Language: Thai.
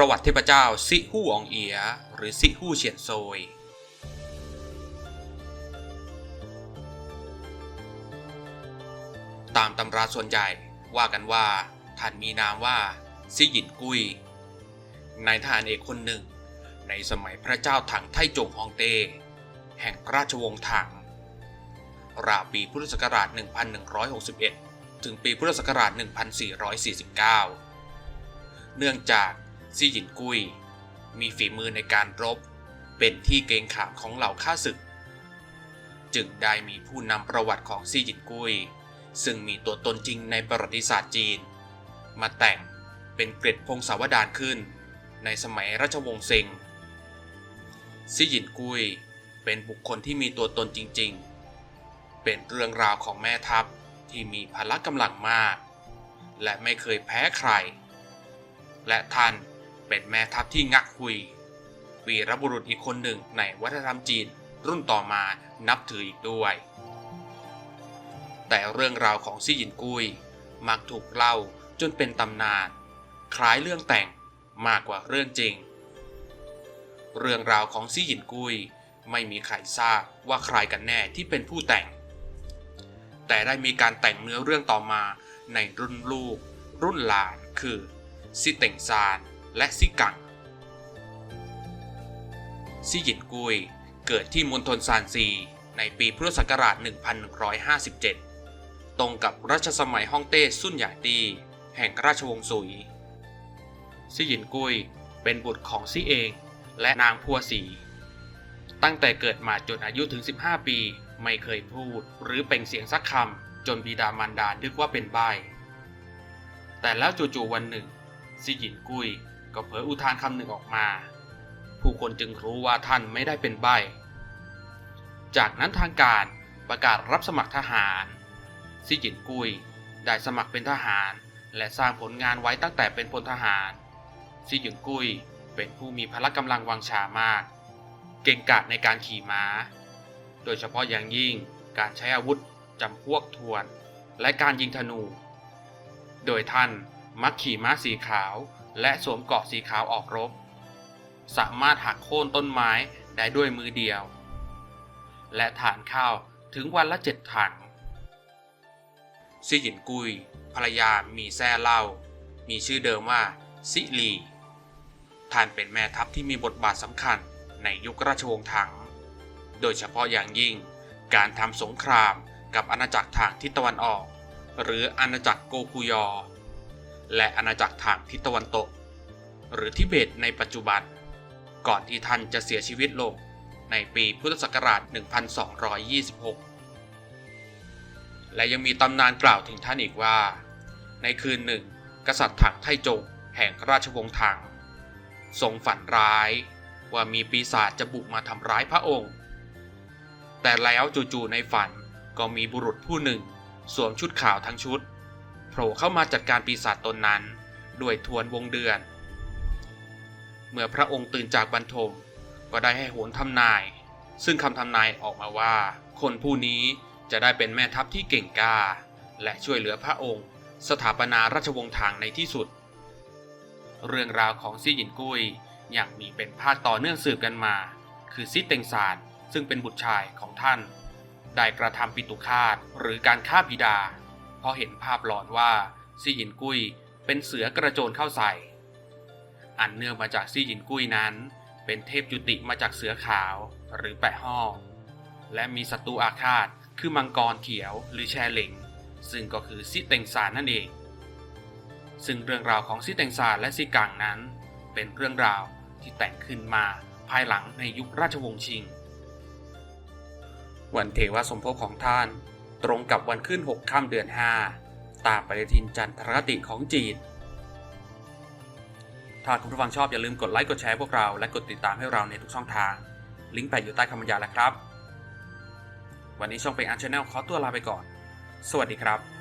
ประวัติเทพเจ้าซิฮู่อองเอีย หรือซิฮู่เฉียนโซย ตามตำราส่วนใหญ่ว่ากันว่า ท่านมีนามว่าซิหยินกุยนายทหารเอกคนหนึ่ง ในสมัยพระเจ้าถังไทจงฮองเต้ แห่งราชวงศ์ถัง ราวปีพุทธศักราช 1161 ถึงปีพุทธศักราช 1449 เนื่องจาก ซี่หยินกุย มีฝีมือในการรบ เป็นที่เกรงขามของเหล่าข้าศึก จึงได้มีผู้นำประวัติของซี่หยินกุย ซึ่งมีตัวตนจริงในประวัติศาสตร์จีน มาแต่งเป็นเกร็ดพงศาวดารขึ้น ในสมัยราชวงศ์เซิงซี่หยินกุยเป็นบุคคลที่มีตัวตนจริง ๆ เป็นเรื่องราวของแม่ทัพที่มีพละกำลังมาก และไม่เคยแพ้ใคร และท่าน เป็นแม่ทัพที่งักคุย วีรบุรุษอีกคนหนึ่งในวัฒนธรรมจีน รุ่นต่อมานับถืออีกด้วย แต่เรื่องราวของซี่หยินกุยมักถูกเล่าจนเป็นตำนาน คล้ายเรื่องแต่งมากกว่าเรื่องจริง เรื่องราวของซี่หยินกุยไม่มีใครทราบว่าใครกันแน่ที่เป็นผู้แต่ง แต่ได้มีการแต่งเนื้อเรื่องต่อมาในรุ่นลูก รุ่นหลานคือซิเต็งซาน และซิกังซี่หยินกุยเกิดที่มณฑลซานซีในปีพุทธศักราช 1157 ตรงกับรัชสมัยฮ่องเต้ซุนหยาตีแห่งราชวงศ์ซุยซี่หยินกุยเป็นบุตรของซี่เองและนางพัวสี ตั้งแต่เกิดมาจนอายุถึง 15 ปีไม่เคยพูดหรือเป่งเสียงสักคำจนบิดามารดานึกว่าเป็นใบแต่แล้วจู่ๆวันหนึ่งซี่หยินกุย ก็เผลออุทานคำหนึ่งออกมา ผู้คนจึงรู้ว่าท่านไม่ได้เป็นใบ จากนั้นทางการประกาศรับสมัครทหารซี่หยินกุยได้สมัครเป็นทหาร และสร้างผลงานไว้ตั้งแต่เป็นพลทหารซี่หยินกุยเป็นผู้มีพละกำลังวังชามาก เก่งกาจในการขี่ม้า โดยเฉพาะอย่างยิ่งการใช้อาวุธจำพวกทวน และการยิงธนู โดยท่านมักขี่ม้าสีขาว และสวมเกราะสีขาวออกรบ สามารถหักโค่นต้นไม้ได้ด้วยมือเดียว และฐานข้าวถึงวันละเจ็ดถังซิหยินกุย ภรรยามีแซ่เล่า มีชื่อเดิมว่าซิลีท่านเป็นแม่ทัพที่มีบทบาทสำคัญในยุคราชวงศ์ถัง โดยเฉพาะอย่างยิ่งการทำสงครามกับอาณาจักรทางทิศตะวันออก หรืออาณาจักรโกกุยอ และอาณาจักรทางทิศตะวันตก หรือทิเบตในปัจจุบัน ก่อนที่ท่านจะเสียชีวิตลงในปีพุทธศักราช 1226 และยังมีตำนานกล่าวถึงท่านอีกว่า ในคืนหนึ่ง กษัตริย์ถังไทจงแห่งราชวงศ์ถัง ทรงฝันร้ายว่ามีปีศาจจะบุกมาทำร้ายพระองค์ แต่แล้วจู่ๆในฝันก็มีบุรุษผู้หนึ่ง สวมชุดขาวทั้งชุด ล่เข้ามาจัดการปีศาจตนนั้น ด้วยทวนวงเดือน เมื่อพระองค์ตื่นจากบรรทมก็ได้ให้โหนทำนาย ซึ่งคำทำนายออกมาว่า คนผู้นี้จะได้เป็นแม่ทัพที่เก่งกล้า และช่วยเหลือพระองค์ สถาปนาราชวงศ์ทางในที่สุด เรื่องราวของซี่หยินกุ้ยยังมีเป็นภาคต่อเนื่องสืบกันมา คือซิเต็งซานซึ่งเป็นบุตรชายของท่าน ได้กระทำปิตุคาตหรือการฆ่าบิดา เพราะเห็นภาพหลอนว่าซี่หยินกุ้ยเป็นเสือกระโจนเข้าใส่ อันเนื่องมาจากซี่หยินกุ้ยนั้น เป็นเทพจุติมาจากเสือขาวหรือแปะห่อและมีศัตรูอาฆาตคือมังกรเขียวหรือแชเหลงซึ่งก็คือซิเต็งซานนั่นเอง ซึ่งเรื่องราวของซิเต็งซานและซิกังนั้น เป็นเรื่องราวที่แต่งขึ้นมาภายหลังในยุคราชวงศ์ชิง วันเทวสมภพของท่าน ตรงกับวันขึ้นหกค่ำเดือน 5 ตามปฏิทินจันทรคติของจีน ถ้าคุณผู้ฟังชอบอย่าลืมกดไลค์กดแชร์พวกเราและกดติดตามให้เราในทุกช่องทาง ลิงก์แปะอยู่ใต้คำบรรยายแล้วครับ วันนี้ช่องเป็นอันชาแนลขอตัวลาไปก่อน สวัสดีครับ